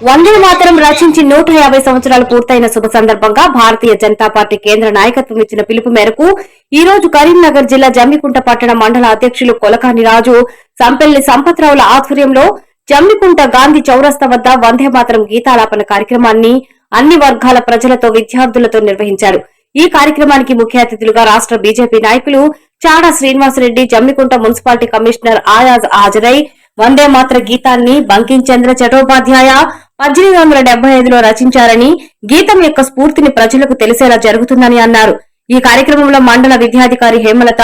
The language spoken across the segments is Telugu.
వందే మాతరం రచించి నూట యాభై సంవత్సరాలు పూర్తయిన శుభ సందర్భంగా భారతీయ జనతా పార్టీ కేంద్ర నాయకత్వం ఇచ్చిన పిలుపు మేరకు ఈ రోజు కరీంనగర్ జిల్లా జమ్మికుంట పట్టణ మండల అధ్యక్షులు కొలకాని రాజు సంపెల్లి సంపత్రావుల ఆధ్వర్యంలో జమ్మికుంట గాంధీ చౌరస్తా వద్ద వందే మాతరం గీతాలాపన కార్యక్రమాన్ని అన్ని వర్గాల ప్రజలతో విద్యార్థులతో నిర్వహించారు. ఈ కార్యక్రమానికి ముఖ్య అతిథులుగా రాష్ట్ర బీజేపీ నాయకులు చాడా శ్రీనివాసరెడ్డి జమ్మికుంట మున్సిపాలిటీ కమిషనర్ ఆయాజ్ హాజరై వందే మాత్ర గీతాన్ని బంకించంద్ర చటోపాధ్యాయ పద్దెనిమిది వందల డెబ్బై ఐదులో రచించారని గీతం యొక్క స్ఫూర్తిని ప్రజలకు తెలిసేలా జరుగుతుందని అన్నారు. ఈ కార్యక్రమంలో మండల విద్యాధికారి హేమలత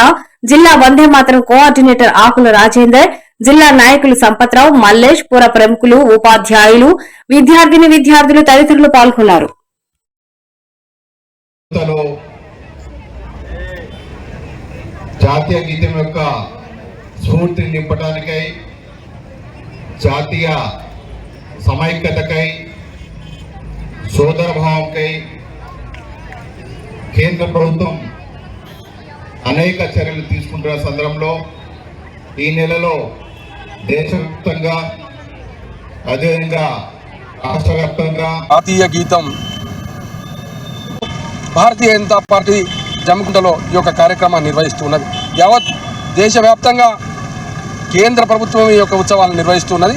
జిల్లా వందే మాత్రం కోఆర్డినేటర్ ఆకుల రాజేందర్ జిల్లా నాయకులు సంపత్రావు మల్లేష్ పుర ప్రముఖులు ఉపాధ్యాయులు విద్యార్థిని విద్యార్థులు తదితరులు పాల్గొన్నారు. జాతీయ గీతం యొక్క స్ఫూర్తిని నింపడానికై జాతీయ సమైక్యతకై సోదరభావంకై కేంద్ర ప్రభుత్వం అనేక చర్యలు తీసుకుంటున్న సందర్భంలో ఈ నెలలో దేశవ్యాప్తంగా అదేవిధంగా రాష్ట్ర వ్యాప్తంగా జాతీయ గీతం భారతీయ జనతా పార్టీ జమకుంటలో ఈ యొక్క కార్యక్రమాన్ని నిర్వహిస్తున్నది యావత్ దేశవ్యాప్తంగా కేంద్ర ప్రభుత్వం ఈ యొక్క ఉత్సవాలను నిర్వహిస్తున్నది.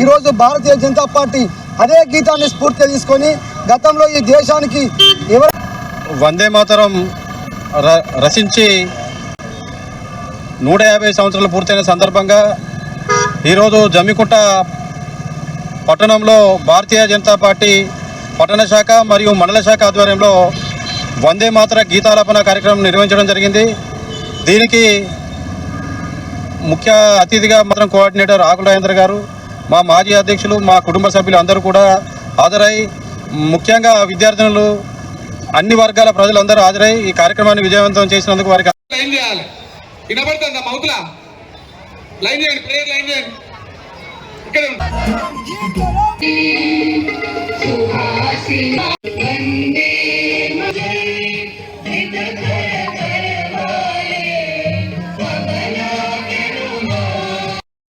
ఈరోజు భారతీయ జనతా పార్టీ అదే గీతాన్ని స్ఫూర్తిగా తీసుకొని గతంలో ఈ దేశానికి ఎవరు వందే మాతరం ర- రచించి నూట యాభై సంవత్సరాలు పూర్తయిన సందర్భంగా ఈరోజు జమ్మికుంట పట్టణంలో భారతీయ జనతా పార్టీ పట్టణ శాఖ మరియు మండల శాఖ ఆధ్వర్యంలో వందే మాతర గీతాలాపన కార్యక్రమం నిర్వహించడం జరిగింది. దీనికి ముఖ్య అతిథిగా మాత్రం కోఆర్డినేటర్ ఆకుల రాజేంద్ర గారు మా మాజీ అధ్యక్షులు మా కుటుంబ సభ్యులు అందరూ కూడా హాజరై ముఖ్యంగా విద్యార్థినులు అన్ని వర్గాల ప్రజలందరూ హాజరై ఈ కార్యక్రమాన్ని విజయవంతం చేసినందుకు వారికి లైన్ చేయాలి. లైన్ చేయండి ప్రేయర్ లైన్ చేయండి.